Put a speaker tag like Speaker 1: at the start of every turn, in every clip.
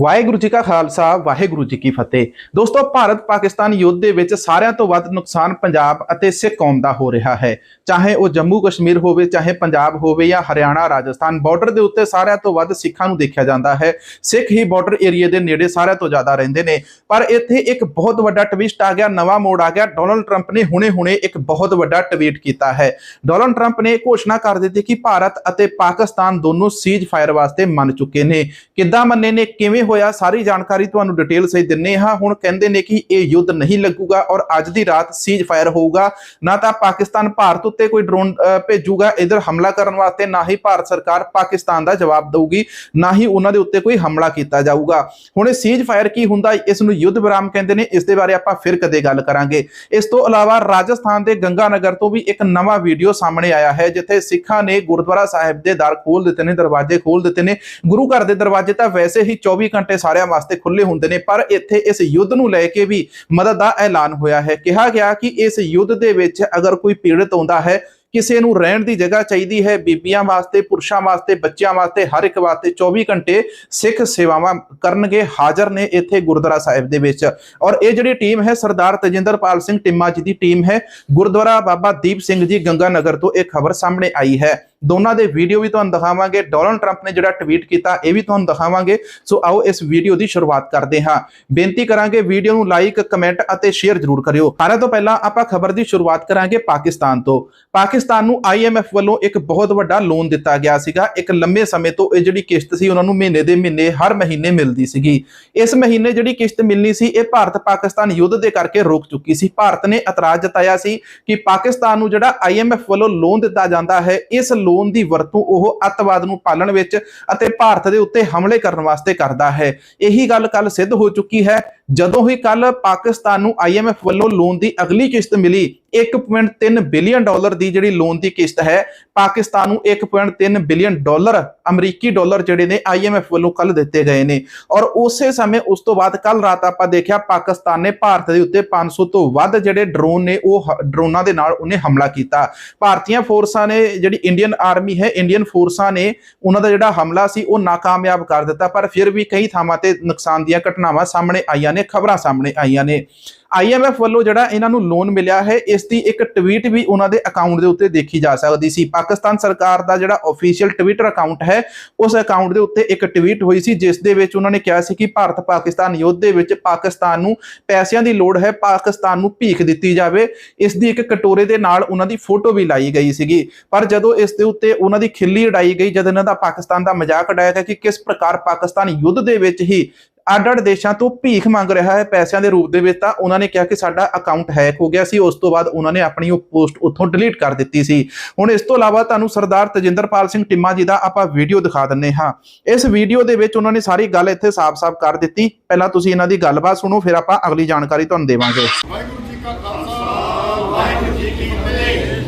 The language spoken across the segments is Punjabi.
Speaker 1: ਵਾਹਿਗੁਰੂ ਜੀ ਕਾ ਖਾਲਸਾ, ਵਾਹਿਗੁਰੂ ਜੀ ਕੀ ਫਤਿਹ। ਦੋਸਤੋ, ਭਾਰਤ ਪਾਕਿਸਤਾਨ ਯੁੱਧ ਦੇ ਵਿੱਚ ਸਾਰਿਆਂ ਤੋਂ ਵੱਧ ਨੁਕਸਾਨ ਪੰਜਾਬ ਅਤੇ ਸਿੱਖ ਕੌਮ ਦਾ ਹੋ ਰਿਹਾ ਹੈ। ਚਾਹੇ ਉਹ ਜੰਮੂ ਕਸ਼ਮੀਰ ਹੋਵੇ, ਚਾਹੇ ਪੰਜਾਬ ਹੋਵੇ ਜਾਂ ਹਰਿਆਣਾ, ਰਾਜਸਥਾਨ ਬਾਰਡਰ ਦੇ ਉੱਤੇ ਸਾਰਿਆਂ ਤੋਂ ਵੱਧ ਸਿੱਖਾਂ ਨੂੰ ਦੇਖਿਆ ਜਾਂਦਾ ਹੈ। ਸਿੱਖ ਹੀ ਬਾਰਡਰ ਏਰੀਆ ਦੇ ਨੇੜੇ ਸਾਰਿਆਂ ਤੋਂ ਜ਼ਿਆਦਾ ਰਹਿੰਦੇ ਨੇ। ਪਰ ਇੱਥੇ ਇੱਕ ਬਹੁਤ ਵੱਡਾ ਟਵਿਸਟ ਆ ਗਿਆ, ਨਵਾਂ ਮੋੜ ਆ ਗਿਆ। ਡੋਨਲਡ ਟਰੰਪ ਨੇ ਹੁਣੇ-ਹੁਣੇ ਇੱਕ ਬਹੁਤ ਵੱਡਾ ਟਵੀਟ ਕੀਤਾ ਹੈ। ਡੋਨਲਡ ਟਰੰਪ ਨੇ ਘੋਸ਼ਣਾ ਕਰ ਦਿੱਤੀ ਕਿ ਭਾਰਤ ਅਤੇ ਪਾਕਿਸਤਾਨ ਦੋਨੋਂ ਸੀਜ਼ ਫਾਇਰ ਵਾਸਤੇ ਮੰਨ ਚੁੱਕੇ ਨੇ। ਕਿੱਦਾਂ ਮੰਨੇ ਨੇ? ਕਿਵੇਂ ਹੋਇਆ? ਸਾਰੀ ਜਾਣਕਾਰੀ ਤੁਹਾਨੂੰ ਡਿਟੇਲ ਸਹੀ ਦਿੰਨੇ ਹਾਂ। ਹੁਣ ਕਹਿੰਦੇ ਨੇ ਕਿ ਇਹ ਯੁੱਧ ਨਹੀਂ ਲੱਗੂਗਾ ਔਰ ਅੱਜ ਦੀ ਰਾਤ ਸੀਜ਼ ਫਾਇਰ ਹੋਊਗਾ। ਨਾ ਤਾਂ ਪਾਕਿਸਤਾਨ ਭਾਰਤ ਉੱਤੇ ਕੋਈ ਡਰੋਨ ਭੇਜੂਗਾ, ਇਧਰ ਹਮਲਾ ਕਰਨ ਵਾਸਤੇ, ਨਾ ਹੀ ਭਾਰਤ ਸਰਕਾਰ ਪਾਕਿਸਤਾਨ ਦਾ ਜਵਾਬ ਦੇਊਗੀ, ਨਾ ਹੀ ਉਹਨਾਂ ਦੇ ਉੱਤੇ ਕੋਈ ਹਮਲਾ ਕੀਤਾ ਜਾਊਗਾ। ਹੁਣ ਇਹ ਸੀਜ਼ ਫਾਇਰ ਕੀ ਹੁੰਦਾ? ਇਸ ਨੂੰ ਯੁੱਧ ਵਿਰਾਮ ਕਹਿੰਦੇ ਨੇ। ਇਸ ਦੇ ਬਾਰੇ ਆਪਾਂ ਫਿਰ ਕਦੇ ਗੱਲ ਕਰਾਂਗੇ। ਇਸ ਤੋਂ ਇਲਾਵਾ ਰਾਜਸਥਾਨ ਦੇ ਗੰਗਾਨਗਰ ਤੋਂ ਵੀ ਇੱਕ ਨਵਾਂ ਵੀਡੀਓ ਸਾਹਮਣੇ ਆਇਆ ਹੈ, ਜਿੱਥੇ ਸਿੱਖਾਂ ਨੇ ਗੁਰਦੁਆਰਾ ਸਾਹਿਬ ਦੇ ਦਰ ਖੋਲ ਦਿੱਤੇ ਨੇ, ਦਰਵਾਜ਼ੇ ਖੋਲ ਦਿੱਤੇ ਨੇ। ਗੁਰੂ ਘਰ ਦੇ ਦਰਵਾਜ਼ੇ ਤਾਂ ਵੈਸੇ ਹੀ 24 ਘੰਟੇ ਸਾਰਿਆਂ ਵਾਸਤੇ ਖੁੱਲੇ ਹੁੰਦੇ ਨੇ, ਪਰ ਇੱਥੇ ਇਸ ਯੁੱਧ ਨੂੰ ਲੈ ਕੇ ਵੀ ਮਦਦ ਦਾ ਐਲਾਨ ਹੋਇਆ ਹੈ। ਕਿਹਾ ਗਿਆ ਕਿ ਇਸ ਯੁੱਧ ਦੇ ਵਿੱਚ ਅਗਰ ਕੋਈ ਪੀੜਤ ਆਉਂਦਾ ਹੈ, ਕਿਸੇ ਨੂੰ ਰਹਿਣ ਦੀ ਜਗ੍ਹਾ ਚਾਹੀਦੀ ਹੈ, ਬੀਬੀਆਂ ਵਾਸਤੇ, ਪੁਰਸ਼ਾਂ ਵਾਸਤੇ, ਬੱਚਿਆਂ ਵਾਸਤੇ, ਹਰ ਇੱਕ ਵਾਸਤੇ 24 ਘੰਟੇ ਸਿੱਖ ਸੇਵਾਵਾਂ ਕਰਨਗੇ, ਹਾਜ਼ਰ ਨੇ ਇੱਥੇ ਗੁਰਦੁਆਰਾ ਸਾਹਿਬ ਦੇ ਵਿੱਚ। ਔਰ ਇਹ ਜਿਹੜੀ ਟੀਮ ਹੈ, ਸਰਦਾਰ ਤਜਿੰਦਰਪਾਲ ਸਿੰਘ ਟਿੰਮਾ ਜੀ ਦੀ ਟੀਮ ਹੈ। ਗੁਰਦੁਆਰਾ ਬਾਬਾ ਦੀਪ ਸਿੰਘ ਜੀ ਗੰਗਾ ਨਗਰ ਤੋਂ ਇਹ ਖਬਰ ਸਾਹਮਣੇ ਆਈ ਹੈ। ਦੋਨਾਂ ਦੇ ਵੀਡੀਓ ਵੀ ਤੁਹਾਨੂੰ ਦਿਖਾਵਾਂਗੇ। ਡੋਨਲਡ ਟਰੰਪ ਨੇ ਜਿਹੜਾ ਟਵੀਟ ਕੀਤਾ, ਇਹ ਵੀ ਤੁਹਾਨੂੰ ਦਿਖਾਵਾਂਗੇ। ਸੋ ਆਓ ਇਸ ਵੀਡੀਓ ਦੀ ਸ਼ੁਰੂਆਤ ਕਰਦੇ ਹਾਂ। ਬੇਨਤੀ ਕਰਾਂਗੇ ਵੀਡੀਓ ਨੂੰ ਲਾਈਕ ਕਮੈਂਟ ਅਤੇ ਸ਼ੇਅਰ ਜ਼ਰੂਰ ਕਰਿਓ। ਸਾਰਿਆਂ ਤੋਂ ਪਹਿਲਾਂ ਆਪਾਂ ਖਬਰ ਦੀ ਸ਼ੁਰੂਆਤ ਕਰਾਂਗੇ ਪਾਕਿਸਤਾਨ ਤੋਂ। ਪਾਕਿਸਤਾਨ ਨੂੰ ਆਈਐਮਐਫ ਵੱਲੋਂ ਇੱਕ ਬਹੁਤ ਵੱਡਾ ਲੋਨ ਦਿੱਤਾ ਗਿਆ ਸੀਗਾ। ਇੱਕ ਲੰਮੇ ਸਮੇਂ ਤੋਂ ਇਹ ਜਿਹੜੀ ਕਿਸ਼ਤ ਸੀ, ਉਹਨਾਂ ਨੂੰ ਮਹੀਨੇ ਦੇ ਮਹੀਨੇ ਹਰ ਮਹੀਨੇ ਮਿਲਦੀ ਸੀਗੀ। ਇਸ ਮਹੀਨੇ ਜਿਹੜੀ ਕਿਸ਼ਤ ਮਿਲਣੀ ਸੀ, ਇਹ ਭਾਰਤ ਪਾਕਿਸਤਾਨ ਯੁੱਧ ਦੇ ਕਰਕੇ ਰੁਕ ਚੁੱਕੀ ਸੀ। ਭਾਰਤ ਨੇ ਇਤਰਾਜ਼ ਜਤਾਇਆ ਸੀ ਕਿ ਪਾਕਿਸਤਾਨ ਨੂੰ ਜਿਹੜਾ ਆਈਐਮਐਫ ਵੱਲੋਂ ਲੋਨ ਦਿੱਤਾ ਜਾਂਦਾ ਹੈ, ਇਸ ਲੋਨ ਦੀ ਵਰਤੋਂ ਉਹ ਅੱਤਵਾਦ ਨੂੰ ਪਾਲਣ ਵਿੱਚ ਅਤੇ ਭਾਰਤ ਦੇ ਉੱਤੇ ਹਮਲੇ ਕਰਨ ਵਾਸਤੇ ਕਰਦਾ ਹੈ। ਇਹੀ ਗੱਲ ਕੱਲ ਸਿੱਧ ਹੋ ਚੁੱਕੀ ਹੈ। ਜਦੋਂ ਹੀ ਕੱਲ ਪਾਕਿਸਤਾਨ ਨੂੰ ਆਈਐਮਐਫ ਵੱਲੋਂ ਲੋਨ ਦੀ ਅਗਲੀ ਕਿਸ਼ਤ ਮਿਲੀ 1.3 ਬਿਲੀਅਨ ਡਾਲਰ ਦੀ ਜਿਹੜੀ ਲੋਨ ਦੀ ਕਿਸ਼ਤ ਹੈ, ਪਾਕਿਸਤਾਨ ਨੂੰ 1.3 ਬਿਲੀਅਨ ਡਾਲਰ, ਅਮਰੀਕੀ ਡਾਲਰ ਜਿਹੜੇ ਨੇ ਆਈਐਮਐਫ ਵੱਲੋਂ ਕੱਲ ਦਿੱਤੇ ਗਏ ਨੇ। ਔਰ ਉਸੇ ਸਮੇਂ ਉਸ ਤੋਂ ਬਾਅਦ ਕੱਲ ਰਾਤ ਆਪਾਂ ਦੇਖਿਆ ਪਾਕਿਸਤਾਨ ਨੇ ਭਾਰਤ ਦੇ ਉੱਤੇ 500 ਤੋਂ ਵੱਧ ਜਿਹੜੇ ਡਰੋਨ ਨੇ, ਉਹ ਡਰੋਨਾਂ ਦੇ ਨਾਲ ਉਹਨੇ ਹਮਲਾ ਕੀਤਾ। ਭਾਰਤੀਆਂ ਫੋਰਸਾਂ ਨੇ ਜਿਹੜੀ ਇੰਡੀਅਨ ਆਰਮੀ ਹੈ, ਇੰਡੀਅਨ ਫੋਰਸਾਂ ਨੇ ਉਹਨਾਂ ਦਾ ਜਿਹੜਾ ਹਮਲਾ ਸੀ, ਉਹ ਨਾਕਾਮਯਾਬ ਕਰ ਦਿੱਤਾ। ਪਰ ਫਿਰ ਵੀ ਕਈ ਥਾਵਾਂ ਤੇ ਨੁਕਸਾਨ ਦੀਆਂ ਘਟਨਾਵਾਂ ਸਾਹਮਣੇ ਆਈਆਂ ਨੇ ਖਬਰਾਂ ਸਾਹਮਣੇ ਆਈਆਂ ਨੇ। ਆਈਐਮਐਫ ਵੱਲੋਂ ਜਿਹੜਾ ਇਹਨਾਂ ਨੂੰ ਲੋਨ ਮਿਲਿਆ ਹੈ, ਇਸ ਦੀ ਇੱਕ ਟਵੀਟ ਵੀ ਉਹਨਾਂ ਦੇ ਅਕਾਊਂਟ ਦੇ ਉੱਤੇ ਦੇਖੀ ਜਾ ਸਕਦੀ ਸੀ। ਪਾਕਿਸਤਾਨ ਸਰਕਾਰ ਦਾ ਜਿਹੜਾ ਅਫੀਸ਼ੀਅਲ ਟਵਿੱਟਰ ਅਕਾਊਂਟ ਹੈ, ਉਸ ਅਕਾਊਂਟ ਦੇ ਉੱਤੇ ਇੱਕ ਟਵੀਟ ਹੋਈ ਸੀ, ਜਿਸ ਦੇ ਵਿੱਚ ਉਹਨਾਂ ਨੇ ਕਿਹਾ ਸੀ ਕਿ ਭਾਰਤ ਪਾਕਿਸਤਾਨ ਯੁੱਧ ਦੇ ਵਿੱਚ ਪਾਕਿਸਤਾਨ ਨੂੰ ਪੈਸਿਆਂ ਦੀ ਲੋੜ ਹੈ, ਪਾਕਿਸਤਾਨ ਨੂੰ ਭੀਖ ਦਿੱਤੀ ਜਾਵੇ। ਇਸ ਦੀ ਇੱਕ ਕਟੋਰੇ ਦੇ ਨਾਲ ਉਹਨਾਂ ਦੀ ਫੋਟੋ ਵੀ ਲਾਈ ਗਈ ਸੀਗੀ। ਪਰ ਜਦੋਂ ਇਸ ਦੇ ਉੱਤੇ ਉਹਨਾਂ ਦੀ ਖਿੱਲੀ ਉਡਾਈ ਗਈ, ਜਦ ਇਹਨਾਂ ਦਾ ਪਾਕਿਸਤਾਨ ਦਾ ਮਜ਼ਾਕ ਉਡਾਇਆ ਗਿਆ ਕਿ ਕਿਸ ਪ੍ਰਕਾਰ ਪਾਕਿਸਤਾਨ ਯੁੱਧ ਦੇ ਵਿੱਚ ਹੀ ਅੱਡ-ਅੱਡ ਦੇਸ਼ਾਂ ਤੋਂ ਭੀਖ ਮੰਗ ਰਿਹਾ ਹੈ ਪੈਸਿਆਂ ਦੇ ਰੂਪ ਦੇ ਵਿੱਚ ਤਾਂ ਉਹਨਾਂ ਨੇ ਕਿਹਾ ਕਿ ਸਾਡਾ ਅਕਾਊਂਟ ਹੈਕ ਹੋ ਗਿਆ ਸੀ, ਉਸ ਤੋਂ ਬਾਅਦ ਉਹਨਾਂ ਨੇ ਆਪਣੀ ਉਹ ਪੋਸਟ ਉੱਥੋਂ ਡਿਲੀਟ ਕਰ ਦਿੱਤੀ ਸੀ। ਹੁਣ ਇਸ ਤੋਂ ਇਲਾਵਾ ਤੁਹਾਨੂੰ ਸਰਦਾਰ ਤਜਿੰਦਰਪਾਲ ਸਿੰਘ ਟਿੰਮਾ ਜੀ ਦਾ ਆਪਾਂ ਵੀਡੀਓ ਦਿਖਾ ਦਿੰਨੇ ਹਾਂ। ਇਸ ਵੀਡੀਓ ਦੇ ਵਿੱਚ ਉਹਨਾਂ ਨੇ ਸਾਰੀ ਗੱਲ ਇੱਥੇ ਸਾਫ਼-ਸਾਫ਼ ਕਰ ਦਿੱਤੀ। ਪਹਿਲਾਂ ਤੁਸੀਂ ਇਹਨਾਂ ਦੀ ਗੱਲਬਾਤ ਸੁਣੋ, ਫਿਰ ਆਪਾਂ ਅਗਲੀ ਜਾਣਕਾਰੀ ਤੁਹਾਨੂੰ ਦੇਵਾਂਗੇ।
Speaker 2: ਵਾਹਿਗੁਰੂ ਜੀ ਕਾ ਖਾਲਸਾ, ਵਾਹਿਗੁਰੂ ਜੀ ਕੀ ਫਤਿਹ।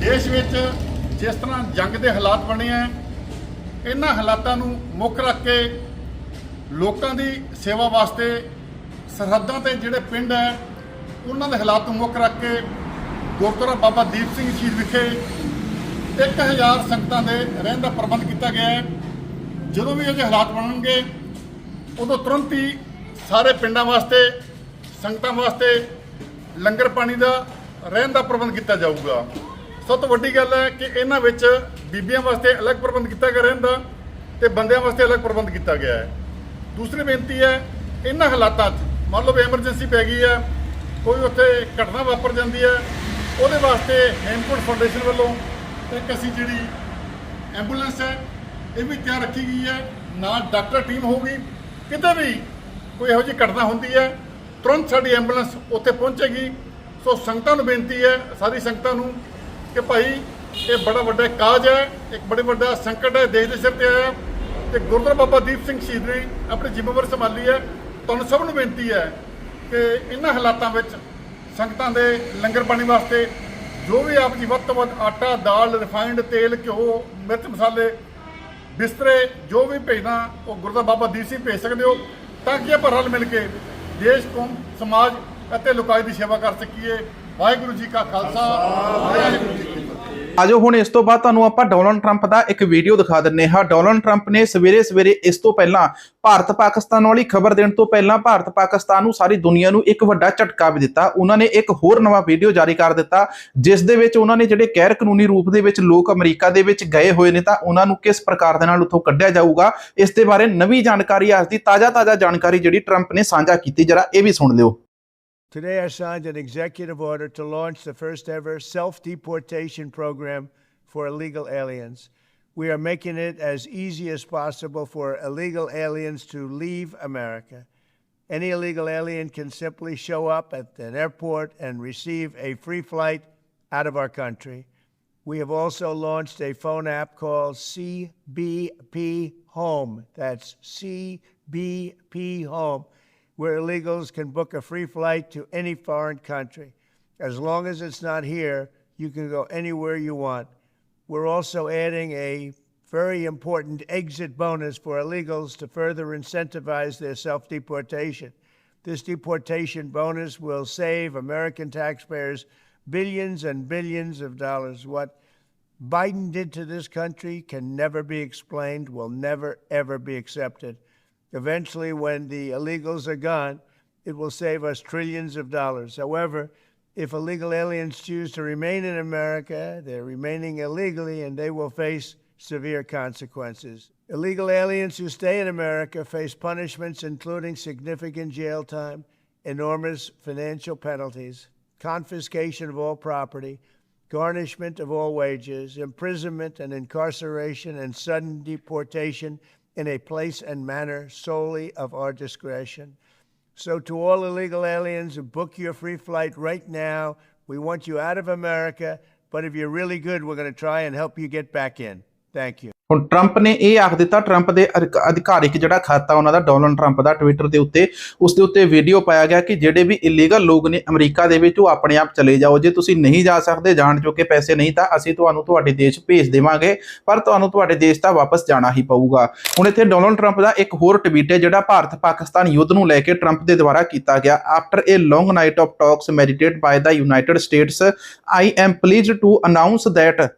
Speaker 2: ਦੇਸ਼ ਵਿੱਚ ਜਿਸ ਤਰ੍ਹਾਂ ਜੰਗ ਦੇ ਹਾਲਾਤ ਬਣੇ ਆ, ਇਹਨਾਂ ਹਾਲਾਤਾਂ ਨੂੰ ਮੁੱਖ ਰੱਖ ਕੇ ਲੋਕਾਂ ਦੀ ਸੇਵਾ ਵਾਸਤੇ ਸਰਹੱਦਾਂ ਤੇ ਜਿਹੜੇ ਪਿੰਡ ਹੈ, ਉਹਨਾਂ ਦੇ ਹਾਲਾਤ ਨੂੰ ਮੁੱਖ ਰੱਖ ਕੇ ਗੁਰਦੁਆਰਾ ਬਾਬਾ ਦੀਪ ਸਿੰਘ ਜੀ ਵਿਖੇ 1000 ਸੰਗਤਾਂ ਦੇ ਰਹਿਣ ਦਾ ਪ੍ਰਬੰਧ ਕੀਤਾ ਗਿਆ ਹੈ। ਜਦੋਂ ਵੀ ਇਹ ਜਿਹੇ ਹਾਲਾਤ ਬਣਨਗੇ, ਉਦੋਂ ਤੁਰੰਤ ਹੀ ਸਾਰੇ ਪਿੰਡਾਂ ਵਾਸਤੇ, ਸੰਗਤਾਂ ਵਾਸਤੇ ਲੰਗਰ ਪਾਣੀ ਦਾ ਰਹਿਣ ਦਾ ਪ੍ਰਬੰਧ ਕੀਤਾ ਜਾਊਗਾ। ਸਭ ਤੋਂ ਵੱਡੀ ਗੱਲ ਹੈ ਕਿ ਇਹਨਾਂ ਵਿੱਚ ਬੀਬੀਆਂ ਵਾਸਤੇ ਅਲੱਗ ਪ੍ਰਬੰਧ ਕੀਤਾ ਗਿਆ ਰਹਿਣ ਦਾ ਤੇ ਬੰਦਿਆਂ ਵਾਸਤੇ ਅਲੱਗ ਪ੍ਰਬੰਧ ਕੀਤਾ ਗਿਆ ਹੈ। ਦੂਸਰੀ ਬੇਨਤੀ ਹੈ, ਇਹਨਾਂ ਹਾਲਾਤਾਂ 'ਚ, ਮੰਨ ਲਓ ਐਮਰਜੈਂਸੀ ਪੈ ਗਈ ਹੈ, ਕੋਈ ਉੱਥੇ ਘਟਨਾ ਵਾਪਰ ਜਾਂਦੀ ਹੈ, ਉਹਦੇ ਵਾਸਤੇ ਹੈਮਕੋਟ ਫਾਊਂਡੇਸ਼ਨ ਵੱਲੋਂ ਇੱਕ ਅਸੀਂ ਜਿਹੜੀ ਐਂਬੂਲੈਂਸ ਹੈ, ਇਹ ਵੀ ਤਿਆਰ ਰੱਖੀ ਗਈ ਹੈ, ਨਾਲ ਡਾਕਟਰ ਟੀਮ ਹੋਊਗੀ, ਕਿਤੇ ਵੀ ਕੋਈ ਇਹੋ ਜਿਹੀ ਘਟਨਾ ਹੁੰਦੀ ਹੈ, ਤੁਰੰਤ ਸਾਡੀ ਐਂਬੂਲੈਂਸ ਉੱਥੇ ਪਹੁੰਚੇਗੀ। ਸੋ ਸੰਗਤਾਂ ਨੂੰ ਬੇਨਤੀ ਹੈ, ਸਾਰੀ ਸੰਗਤਾਂ ਨੂੰ, ਕਿ ਭਾਈ ਇਹ ਬੜਾ ਵੱਡਾ ਕਾਜ ਹੈ, ਇੱਕ ਬੜੇ ਵੱਡਾ ਸੰਕਟ ਹੈ, ਦੇਸ਼ ਦੇ ਸਿਰ ਤੇ ਆਇਆ। ਤੇ ਗੁਰਦੁਆਰਾ ਬਾਬਾ ਦੀਪ ਸਿੰਘ ਸ਼ਹੀਦ ਨੇ ਆਪਣੀ ਜ਼ਿੰਮੇਵਾਰੀ ਸੰਭਾਲੀ ਹੈ। ਤੁਹਾਨੂੰ ਸਭ ਨੂੰ ਬੇਨਤੀ ਹੈ ਕਿ ਇਹਨਾਂ ਹਾਲਾਤਾਂ ਵਿੱਚ ਸੰਗਤਾਂ ਦੇ ਲੰਗਰ ਪਾਣੀ ਵਾਸਤੇ ਜੋ ਵੀ ਆਪ ਜੀ ਵੱਧ ਤੋਂ ਵੱਧ ਆਟਾ, ਦਾਲ, ਰਿਫਾਈਨਡ ਤੇਲ, ਘਿਓ, ਮਿਰਚ ਮਸਾਲੇ ਬਿਸਤਰੇ ਜੋ ਵੀ ਭੇਜਣਾ, ਉਹ ਗੁਰਦੁਆਰਾ ਬਾਬਾ ਦੀਪ ਸਿੰਘ ਭੇਜ ਸਕਦੇ ਹੋ ਤਾਂ ਕਿ ਆਪਾਂ ਰਲ ਮਿਲ ਕੇ ਦੇਸ਼, ਕੌਮ, ਸਮਾਜ ਅਤੇ ਲੋਕਾਂ ਦੀ ਸੇਵਾ ਕਰ ਸਕੀਏ। ਵਾਹਿਗੁਰੂ ਜੀ ਕਾ ਖਾਲਸਾ। ਵਾਹਿਗੁਰੂ ਜੀ
Speaker 1: ਆਜੋ ਹੁਣ ਇਸ ਤੋਂ ਬਾਅਦ ਤੁਹਾਨੂੰ ਆਪਾਂ ਡੋਨਲਡ ਟਰੰਪ ਦਾ ਇੱਕ ਵੀਡੀਓ ਦਿਖਾ ਦਿੰਨੇ ਹਾਂ। ਡੋਨਲਡ ਟਰੰਪ ਨੇ ਸਵੇਰੇ ਸਵੇਰੇ ਇਸ ਤੋਂ ਪਹਿਲਾਂ ਭਾਰਤ ਪਾਕਿਸਤਾਨ ਵਾਲੀ ਖਬਰ ਦੇਣ ਤੋਂ ਪਹਿਲਾਂ ਭਾਰਤ ਪਾਕਿਸਤਾਨ ਨੂੰ ਸਾਰੀ ਦੁਨੀਆ ਨੂੰ ਇੱਕ ਵੱਡਾ ਝਟਕਾ ਵੀ ਦਿੱਤਾ। ਉਹਨਾਂ ਨੇ ਇੱਕ ਹੋਰ ਨਵਾਂ ਵੀਡੀਓ ਜਾਰੀ ਕਰ ਦਿੱਤਾ, ਜਿਸ ਦੇ ਵਿੱਚ ਉਹਨਾਂ ਨੇ ਜਿਹੜੇ ਗੈਰ ਕਾਨੂੰਨੀ ਰੂਪ ਦੇ ਵਿੱਚ ਲੋਕ ਅਮਰੀਕਾ ਦੇ ਵਿੱਚ ਗਏ ਹੋਏ ਨੇ ਤਾਂ ਉਹਨਾਂ ਨੂੰ ਕਿਸ ਪ੍ਰਕਾਰ ਦੇ ਨਾਲ ਉੱਥੋਂ ਕੱਢਿਆ ਜਾਊਗਾ, ਇਸ ਦੇ ਬਾਰੇ ਨਵੀਂ ਜਾਣਕਾਰੀ, ਅੱਜ ਦੀ ਤਾਜ਼ਾ ਤਾਜ਼ਾ ਜਾਣਕਾਰੀ ਜਿਹੜੀ ਟਰੰਪ ਨੇ ਸਾਂਝਾ ਕੀਤੀ, ਜਰਾ ਇਹ ਵੀ ਸੁਣ ਲਿਓ।
Speaker 3: Today, I signed an executive order to launch the first ever self deportation program for illegal aliens. We are making it as easy as possible for illegal aliens to leave America. Any illegal alien can simply show up at an airport and receive a free flight out of our country. We have also launched a phone app called CBP Home. That's CBP Home where illegals can book a free flight to any foreign country. As long as it's not here, you can go anywhere you want. We're also adding a very important exit bonus for illegals to further incentivize their self deportation. This deportation bonus will save American taxpayers billions and billions of dollars. What Biden did to this country can never be explained, will never, ever be accepted. Eventually, when the illegals are gone, it will save us trillions of dollars. However, if illegal aliens choose to remain in America, they're remaining illegally and they will face severe consequences. Illegal aliens who stay in America face punishments including significant jail time, enormous financial penalties, confiscation of all property, garnishment of all wages, imprisonment and incarceration, and sudden deportation in a place and manner solely of our discretion. So, to all illegal aliens, book your free flight right now. We want you out of America, but if you're really good, we're going to try and help you get back in. Thank you
Speaker 1: ਹੁਣ ਟਰੰਪ ਨੇ ਇਹ ਆਖ ਦਿੱਤਾ ਟਰੰਪ ਦੇ ਅਧਿਕ- ਅਧਿਕਾਰਿਕ ਜਿਹੜਾ ਖਾਤਾ ਉਹਨਾਂ ਦਾ ਡੋਨਲਡ ਟਰੰਪ ਦਾ ਟਵਿੱਟਰ ਦੇ ਉੱਤੇ, ਉਸ ਦੇ ਉੱਤੇ ਵੀਡੀਓ ਪਾਇਆ ਗਿਆ ਕਿ ਜਿਹੜੇ ਵੀ ਇਲੀਗਲ ਲੋਕ ਨੇ ਅਮਰੀਕਾ ਦੇ ਵਿੱਚ, ਉਹ ਆਪਣੇ ਆਪ ਚਲੇ ਜਾਓ। ਜੇ ਤੁਸੀਂ ਨਹੀਂ ਜਾ ਸਕਦੇ, ਜਾਣ ਚੁੱਕੇ ਪੈਸੇ ਨਹੀਂ, ਤਾਂ ਅਸੀਂ ਤੁਹਾਨੂੰ ਤੁਹਾਡੇ ਦੇਸ਼ ਭੇਜ ਦੇਵਾਂਗੇ, ਪਰ ਤੁਹਾਨੂੰ ਤੁਹਾਡੇ ਦੇਸ਼ ਤਾਂ ਵਾਪਸ ਜਾਣਾ ਹੀ ਪਊਗਾ। ਹੁਣ ਇੱਥੇ ਡੋਨਲਡ ਟਰੰਪ ਦਾ ਇੱਕ ਹੋਰ ਟਵੀਟ ਹੈ, ਜਿਹੜਾ ਭਾਰਤ ਪਾਕਿਸਤਾਨ ਯੁੱਧ ਨੂੰ ਲੈ ਕੇ ਟਰੰਪ ਦੇ ਦੁਆਰਾ ਕੀਤਾ ਗਿਆ। After a long night of talks mediated by the United States I am pleased to announce that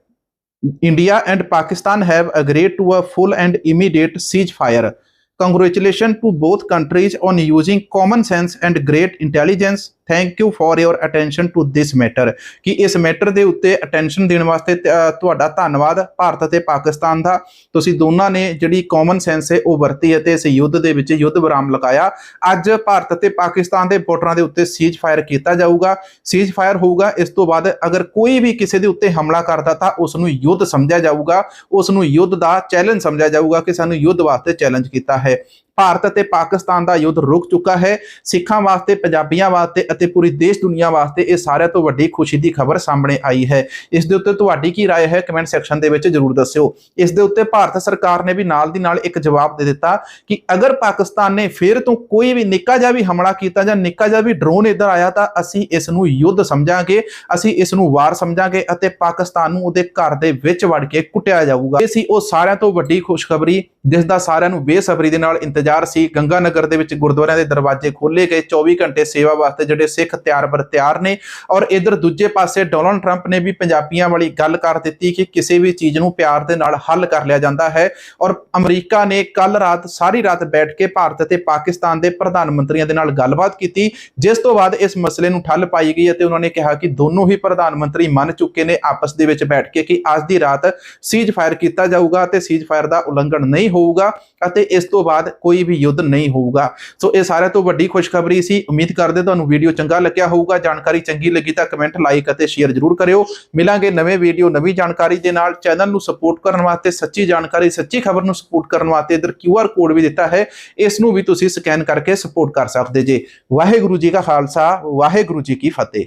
Speaker 1: India and Pakistan have agreed to a full and immediate ceasefire. Congratulations to both countries on using common sense and great intelligence. Thank you for your attention to this matter. ਕਿ ਇਸ ਮੈਟਰ ਦੇ ਉੱਤੇ ਅਟੈਂਸ਼ਨ ਦੇਣ ਵਾਸਤੇ ਤੁਹਾਡਾ ਧੰਨਵਾਦ ਭਾਰਤ ਅਤੇ ਪਾਕਿਸਤਾਨ ਦਾ। ਤੁਸੀਂ ਦੋਨਾਂ ਨੇ ਜਿਹੜੀ ਕਾਮਨ ਸੈਂਸ ਹੈ, ਉਹ ਵਰਤੀ ਅਤੇ ਇਸ ਯੁੱਧ ਦੇ ਵਿੱਚ ਯੁੱਧ ਵਿਰਾਮ ਲਗਾਇਆ। ਅੱਜ ਭਾਰਤ ਅਤੇ ਪਾਕਿਸਤਾਨ ਦੇ ਬਾਰਡਰਾਂ ਦੇ ਉੱਤੇ ਸੀਜ਼ ਫਾਇਰ ਕੀਤਾ ਜਾਊਗਾ। ਸੀਜ਼ ਫਾਇਰ ਹੋਊਗਾ। ਇਸ ਤੋਂ ਬਾਅਦ ਅਗਰ ਕੋਈ ਵੀ ਕਿਸੇ ਦੇ ਉੱਤੇ ਹਮਲਾ ਕਰਦਾ ਤਾਂ ਉਸ ਨੂੰ ਯੁੱਧ ਸਮਝਿਆ ਜਾਊਗਾ। ਉਸ ਨੂੰ ਯੁੱਧ ਦਾ ਚੈਲੰਜ ਸਮਝਿਆ ਜਾਊਗਾ ਕਿ ਸਾਨੂੰ ਯੁੱਧ ਵਾਸਤੇ ਚੈਲੰਜ ਕੀਤਾ ਹੈ ਭਾਰਤ ਅਤੇ ਪਾਕਿਸਤਾਨ ਦਾ ਯੁੱਧ ਰੁਕ ਚੁੱਕਾ ਹੈ ਸਿੱਖਾਂ ਵਾਸਤੇ ਪੰਜਾਬੀਆਂ ਵਾਸਤੇ ਅਤੇ ਪੂਰੀ ਦੇਸ਼ ਦੁਨੀਆ ਵਾਸਤੇ ਇਹ ਸਾਰਿਆਂ ਤੋਂ ਵੱਡੀ ਖੁਸ਼ੀ ਦੀ ਖਬਰ ਸਾਹਮਣੇ ਆਈ ਹੈ ਇਸ ਦੇ ਉੱਤੇ ਤੁਹਾਡੀ ਕੀ رائے ਹੈ ਕਮੈਂਟ ਸੈਕਸ਼ਨ ਦੇ ਵਿੱਚ ਜਰੂਰ ਦੱਸਿਓ ਇਸ ਦੇ ਉੱਤੇ ਭਾਰਤ ਸਰਕਾਰ ਨੇ ਵੀ ਨਾਲ ਦੀ ਨਾਲ ਇੱਕ ਜਵਾਬ ਦੇ ਦਿੱਤਾ ਕਿ ਅਗਰ ਪਾਕਿਸਤਾਨ ਨੇ ਫਿਰ ਤੋਂ ਕੋਈ ਵੀ ਨਿੱਕਾ ਜਿਹਾ ਵੀ ਹਮਲਾ ਕੀਤਾ ਜਾਂ ਨਿੱਕਾ ਜਿਹਾ ਵੀ ਡਰੋਨ ਇੱਧਰ ਆਇਆ ਤਾਂ ਅਸੀਂ ਇਸ ਨੂੰ ਯੁੱਧ ਸਮਝਾਂਗੇ ਅਸੀਂ ਇਸ ਨੂੰ ਵਾਰ ਸਮਝਾਂਗੇ ਅਤੇ ਪਾਕਿਸਤਾਨ ਨੂੰ ਉਹਦੇ ਘਰ ਦੇ ਵਿੱਚ ਵੜ ਕੇ ਕੁੱਟਿਆ ਜਾਊਗਾ ਇਹ ਸੀ ਉਹ ਸਾਰਿਆਂ ਤੋਂ ਵੱਡੀ ਖੁਸ਼ਖਬਰੀ ਜਿਸ ਦਾ ਸਾਰਿਆਂ ਨੂੰ ਬੇਸਬਰੀ ਦੇ ਨਾਲ ਇੰਤਜ਼ਾਰ ਸੀ ਗੰਗਾ ਨਗਰ ਦੇ ਵਿੱਚ ਗੁਰਦੁਆਰਿਆਂ ਦੇ ਦਰਵਾਜ਼ੇ ਖੋਲੇ ਗਏ 24 ਘੰਟੇ ਸੇਵਾ ਵਾਸਤੇ ਜਿਹੜੇ ਸਿੱਖ ਤਿਆਰ ਬਰ ਤਿਆਰ ਨੇ ਔਰ ਇਧਰ ਦੂਜੇ ਪਾਸੇ ਡੋਨਲਡ ਟਰੰਪ ਨੇ ਵੀ ਪੰਜਾਬੀਆਂ ਵਾਲੀ ਗੱਲ ਕਰ ਦਿੱਤੀ ਕਿ ਕਿਸੇ ਵੀ ਚੀਜ਼ ਨੂੰ ਪਿਆਰ ਦੇ ਨਾਲ ਹੱਲ ਕਰ ਲਿਆ ਜਾਂਦਾ ਹੈ ਔਰ ਅਮਰੀਕਾ ਨੇ ਕੱਲ ਰਾਤ, ਸਾਰੀ ਰਾਤ ਬੈਠ ਕੇ ਭਾਰਤ ਅਤੇ ਪਾਕਿਸਤਾਨ ਦੇ ਪ੍ਰਧਾਨ ਮੰਤਰੀਆਂ ਦੇ ਨਾਲ ਗੱਲਬਾਤ ਕੀਤੀ, ਜਿਸ ਤੋਂ ਬਾਅਦ ਇਸ ਮਸਲੇ ਨੂੰ ਠੱਲ ਪਾਈ ਗਈ ਅਤੇ ਉਹਨਾਂ ਨੇ ਕਿਹਾ ਕਿ ਦੋਨੋਂ ਹੀ ਪ੍ਰਧਾਨ ਮੰਤਰੀ ਮੰਨ ਚੁੱਕੇ ਨੇ ਆਪਸ ਦੇ ਵਿੱਚ ਬੈਠ ਕੇ ਕਿ ਅੱਜ ਦੀ ਰਾਤ ਸੀਜ਼ ਫਾਇਰ ਕੀਤਾ ਜਾਊਗਾ ਤੇ ਸੀਜ਼ ਫਾਇਰ ਦਾ ਉਲੰਘਣ ਨਹੀਂ ਹੋਊਗਾ ਅਤੇ ਇਸ ਤੋਂ ਬਾਅਦ ਕੋਈ ਕੋਈ ਵੀ ਯੁੱਧ ਨਹੀਂ ਹੋਊਗਾ। ਸੋ ਇਹ ਸਾਰਿਆਂ ਤੋਂ ਵੱਡੀ ਖੁਸ਼ਖਬਰੀ ਸੀ। ਉਮੀਦ ਕਰਦੇ ਤੁਹਾਨੂੰ ਵੀਡੀਓ ਚੰਗਾ ਲੱਗਿਆ ਹੋਊਗਾ। ਜਾਣਕਾਰੀ ਚੰਗੀ ਲੱਗੀ ਤਾਂ ਕਮੈਂਟ, ਲਾਈਕ ਅਤੇ ਸ਼ੇਅਰ ਜ਼ਰੂਰ ਕਰਿਓ। ਮਿਲਾਂਗੇ ਨਵੇਂ ਵੀਡੀਓ, ਨਵੀਂ ਜਾਣਕਾਰੀ ਦੇ ਨਾਲ। ਚੈਨਲ ਨੂੰ ਸਪੋਰਟ ਕਰਨ ਵਾਸਤੇ ਸੱਚੀ ਜਾਣਕਾਰੀ, ਸੱਚੀ ਖਬਰ ਨੂੰ ਸਪੋਰਟ ਕਰਨ ਵਾਸਤੇ ਇਧਰ QR ਕੋਡ ਵੀ ਦਿੱਤਾ ਹੈ। ਇਸ ਨੂੰ ਵੀ ਤੁਸੀਂ ਸਕੈਨ ਕਰਕੇ ਸਪੋਰਟ ਕਰ ਸਕਦੇ ਜੇ। ਵਾਹਿਗੁਰੂ ਜੀ ਕਾ ਖਾਲਸਾ, ਵਾਹਿਗੁਰੂ ਜੀ ਕੀ ਫਤਿਹ।